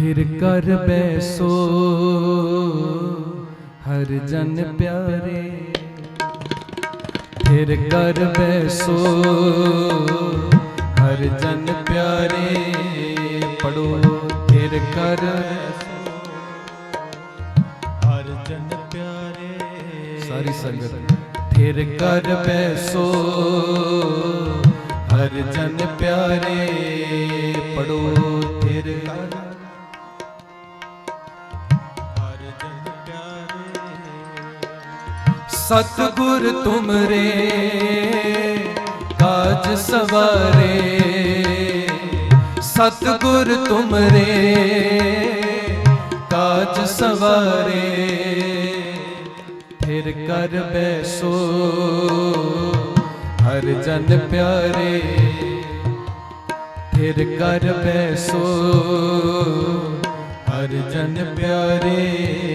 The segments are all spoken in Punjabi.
ਫਿਰ ਕਰ ਬੈਸੋ। ਹਰ ਜਨ ਪਿਆਰੇ। ਫਿਰ ਕਰ ਬੈਸੋ। ਹਰ ਜਨ ਪਿਆਰੇ। ਪੜੋ। ਫਿਰ ਕਰ ਹਰ ਜਨ ਪਿਆਰੇ। ਸਾਰੀ ਸੰਗਤ। ਫਿਰ ਕਰ ਬੈਸੋ। ਹਰ ਜਨ ਪਿਆਰੇ। ਪੜੋ। ਫਿਰ ਕਰ ਸਤਗੁਰ ਤੁਮਰੇ, ਕਾਜ ਸਵਾਰੇ। ਸਤਗੁਰ ਤੁਮਰੇ, ਕਾਜ ਸਵਾਰੇ। ਫਿਰ ਕਰ ਬੈਸੋ, ਹਰ ਜਨ ਪਿਆਰੇ। ਫਿਰ ਕਰ ਬੈਸੋ, ਹਰ ਜਨ ਪਿਆਰੇ।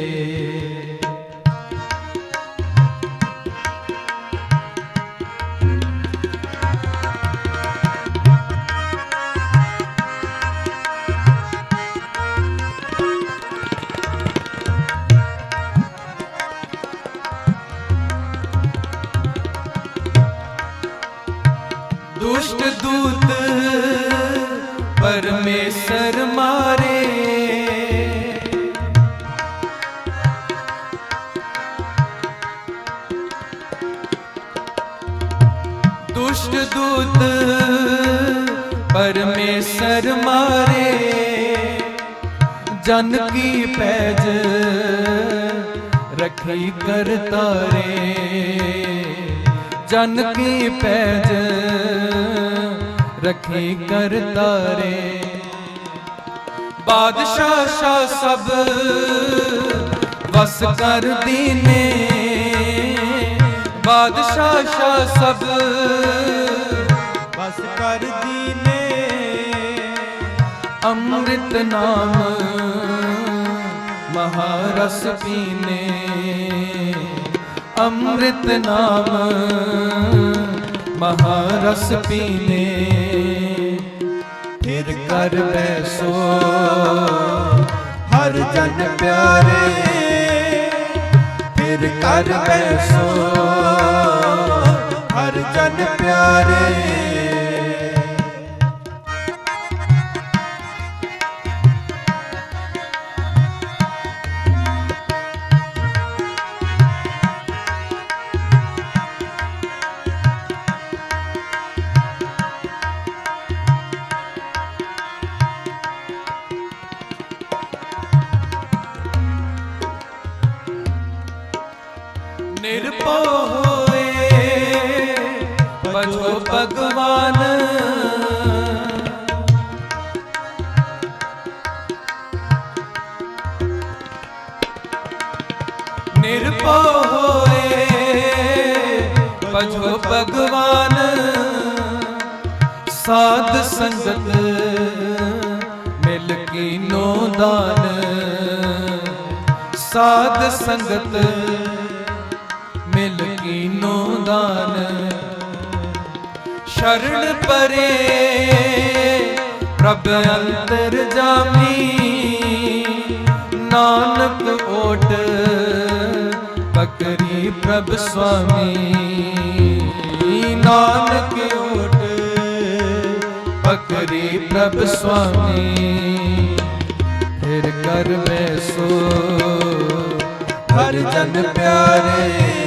ਦੁਸ਼ਟ ਦੂਤ ਪਰਮੇਸ਼ਰ ਮਾਰੇ ਦੁਸ਼ਟ ਦੂਤ ਪਰਮੇਸ਼ਰ ਮਾਰੇ ਜਨ ਕੀ ਪੈਜ ਰਖੀ ਕਰ ਤਾਰੇ ਜਨ ਕੀ ਪੈਜ ਰਖੀ ਕਰ ਤਾਰੇ। ਬਾਦਸ਼ਾਹ ਸ਼ਾ ਸਭ ਵਸ ਕਰ ਦੀਨੇ। ਬਾਦਸ਼ਾਹ ਸ਼ਾ ਸਭ ਬਸ ਕਰ ਦੀਨੇ। ਅੰਮ੍ਰਿਤ ਨਾਮ ਮਹਾਰਸ ਪੀਨੇ। ਅੰਮ੍ਰਿਤ ਨਾਮ ਮਹਾਰਸ ਪੀਨੇ। ਫਿਰ ਕਰ ਬੈਸੋ ਹਰ ਜਨ ਪਿਆਰੇ। ਫਿਰ ਕਰ ਬੈਸੋ ਹਰ ਜਨ ਪਿਆਰੇ। ਨਿਰਭਉ ਹੋਏ ਬਜੋ ਭਗਵਾਨ ਨਿਰਭਉ ਹੋਏ ਬਜੋ ਭਗਵਾਨ ਸਾਧ ਸੰਗਤ ਮਿਲ ਕੀਨੋ ਦਾਨ ਸਾਧ ਸੰਗਤ ਕੀਨੋ ਦਾਨ। ਸ਼ਰਨ ਪਰੇ ਪ੍ਰਭ ਅੰਤਰ ਜਾਮੀ। ਨਾਨਕ ਓਟ ਬਕਰੀ ਪ੍ਰਭ ਸੁਆਮੀ। ਨਾਨਕ ਓਟ ਪਕਰੀ ਪ੍ਰਭ ਸੁਆਮੀ। ਫਿਰ ਕਰ ਸੋ ਹਰ ਜਨ ਪਿਆਰੇ।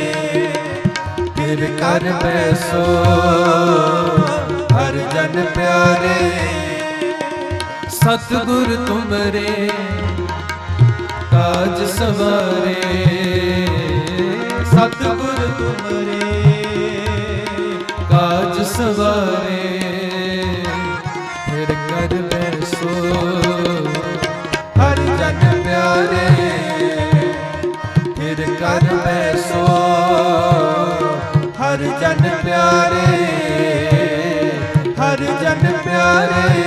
ਫਿਰ ਕਰ ਬੈਸੋ ਹਰ ਜਨ ਪਿਆਰੇ। ਸਤਗੁਰ ਤੁਮਰੇ ਤਾਜ ਸਵਾਰੇ। ਸਤਗੁਰ ਤੁਮਰੇ ਕਾਜ ਸਵਾਰੇ। ਪਿਆਰੇ ਹਰ ਜਨ ਪਿਆਰੇ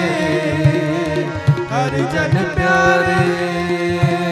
ਹਰ ਜਨ ਪਿਆਰੇ।